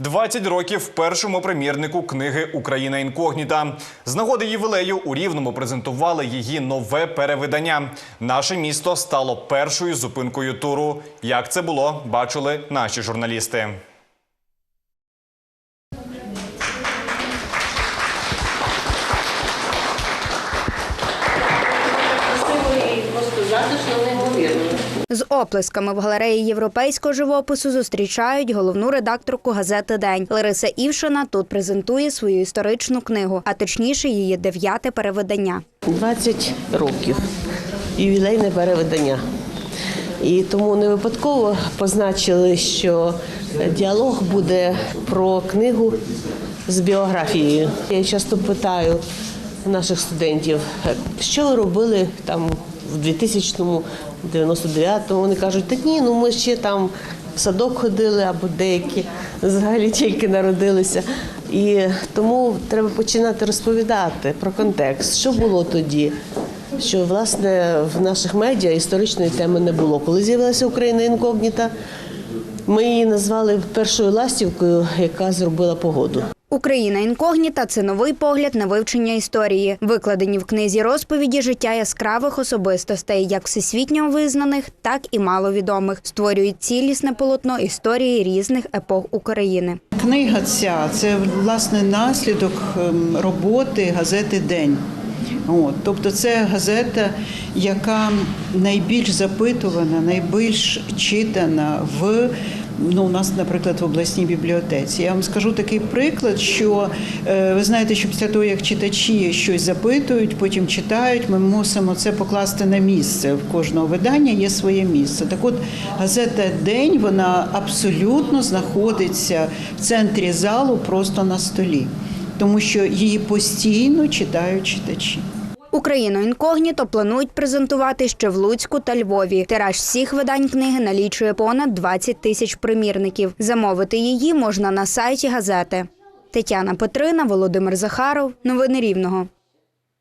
20 років першому примірнику книги Україна інкогніта. З нагоди ювілею у Рівному презентували її нове перевидання. Наше місто стало першою зупинкою туру. Як це було, бачили наші журналісти. Оплесками в галереї європейського живопису зустрічають головну редакторку газети День. Лариса Івшина тут презентує свою історичну книгу, а точніше її дев'яте перевидання. 20 років. Ювілейне переведення. І тому не випадково позначили, що діалог буде про книгу з біографією. Я часто питаю наших студентів, що ви робили там в 2000-му, 99-му. Вони кажуть, та ні, ну ми ще там в садок ходили або деякі взагалі тільки народилися. І тому треба починати розповідати про контекст, що було тоді. Що власне в наших медіа історичної теми не було. Коли з'явилася Україна інкогніта, ми її назвали першою ластівкою, яка зробила погоду. Україна інкогніта це новий погляд на вивчення історії, викладені в книзі розповіді життя яскравих особистостей, як всесвітньо визнаних, так і маловідомих, створюють цілісне полотно історії різних епох України. Книга ця це власне наслідок ем, роботи газети День. От, тобто це газета, яка найбільш запитувана, найбільш читана в ну, у нас, наприклад, в обласній бібліотеці. Я вам скажу такий приклад, що е, ви знаєте, що після того, як читачі щось запитують, потім читають, ми мусимо це покласти на місце. В кожного видання є своє місце. Так от газета День вона абсолютно знаходиться в центрі залу, просто на столі, тому що її постійно читають читачі. Україну інкогніто планують презентувати ще в Луцьку та Львові. Тираж всіх видань книги налічує понад 20 тисяч примірників. Замовити її можна на сайті газети. Тетяна Петрина, Володимир Захаров. Новини Рівного.